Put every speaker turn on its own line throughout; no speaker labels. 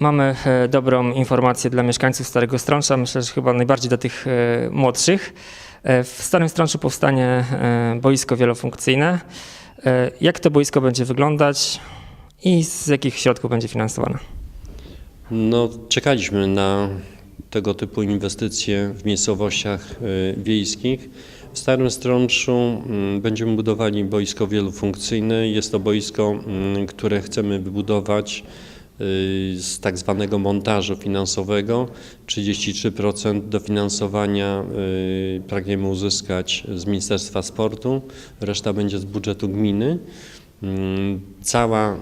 Mamy e, dobrą informację dla mieszkańców Starego Strącza, myślę, że chyba najbardziej dla tych e, młodszych. E, W Starym Strączu powstanie boisko wielofunkcyjne. Jak to boisko będzie wyglądać i z jakich środków będzie finansowane?
No, czekaliśmy na tego typu inwestycje w miejscowościach wiejskich. W Starym Strączu mm, będziemy budowali boisko wielofunkcyjne. Jest to boisko, mm, które chcemy wybudować z tak zwanego montażu finansowego. 33% dofinansowania y, pragniemy uzyskać z Ministerstwa Sportu, reszta będzie z budżetu gminy. Mm, Cała, y,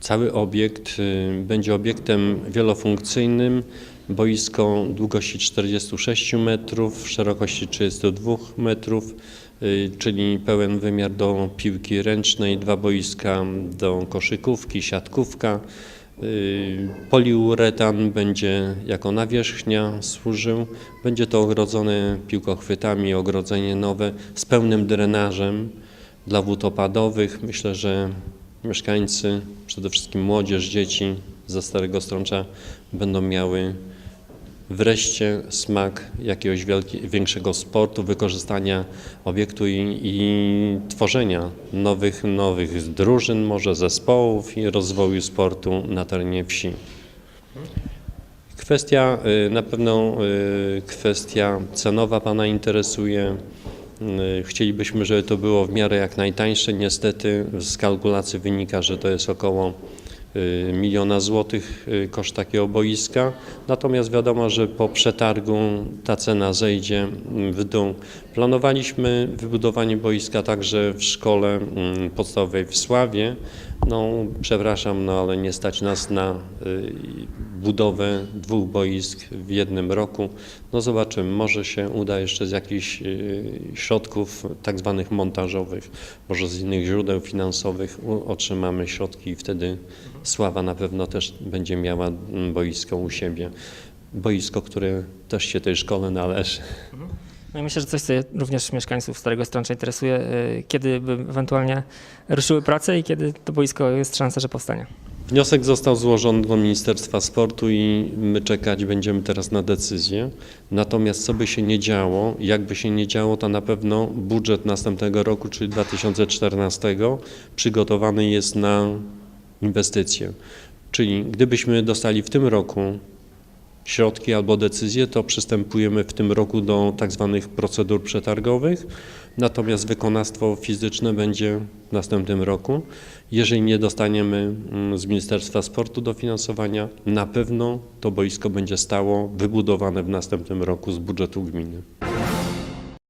cały obiekt y, będzie obiektem wielofunkcyjnym. Boisko długości 46 metrów, szerokości 32 metrów, y, czyli pełen wymiar do piłki ręcznej, dwa boiska do koszykówki, siatkówka. Y, Poliuretan będzie jako nawierzchnia służył. Będzie to ogrodzone piłkochwytami, ogrodzenie nowe z pełnym drenażem dla wód opadowych. Myślę, że mieszkańcy, przede wszystkim młodzież, dzieci ze Starego Strącza będą miały wreszcie smak jakiegoś większego sportu, wykorzystania obiektu i, i tworzenia nowych, nowych drużyn, może zespołów i rozwoju sportu na terenie wsi. Kwestia, y, na pewno y, kwestia cenowa Pana interesuje. Y, Chcielibyśmy, żeby to było w miarę jak najtańsze. Niestety z kalkulacji wynika, że to jest około miliona złotych y, koszt takiego boiska. Natomiast wiadomo, że po przetargu ta cena zejdzie mm, w dół. Planowaliśmy wybudowanie boiska także w szkole mm, podstawowej w Sławie. No, przepraszam, no ale nie stać nas na y, budowę dwóch boisk w jednym roku. No zobaczymy, może się uda jeszcze z jakichś y, środków tak zwanych montażowych, może z innych źródeł finansowych otrzymamy środki i wtedy Sława na pewno też będzie miała mm, boisko u siebie. Boisko, które też się tej szkole należy.
No i myślę, że coś, co również mieszkańców Starego Strącza interesuje, e, kiedy by ewentualnie ruszyły prace i kiedy to boisko jest szansa, że powstanie.
Wniosek został złożony do Ministerstwa Sportu i my czekać będziemy teraz na decyzję. Natomiast co by się nie działo, jak by się nie działo, to na pewno budżet następnego roku, czyli 2014, przygotowany jest na inwestycje. Czyli gdybyśmy dostali w tym roku środki albo decyzje, to przystępujemy w tym roku do tak zwanych procedur przetargowych, natomiast wykonawstwo fizyczne będzie w następnym roku. Jeżeli nie dostaniemy mm, z Ministerstwa Sportu dofinansowania, na pewno to boisko będzie stało wybudowane w następnym roku z budżetu gminy.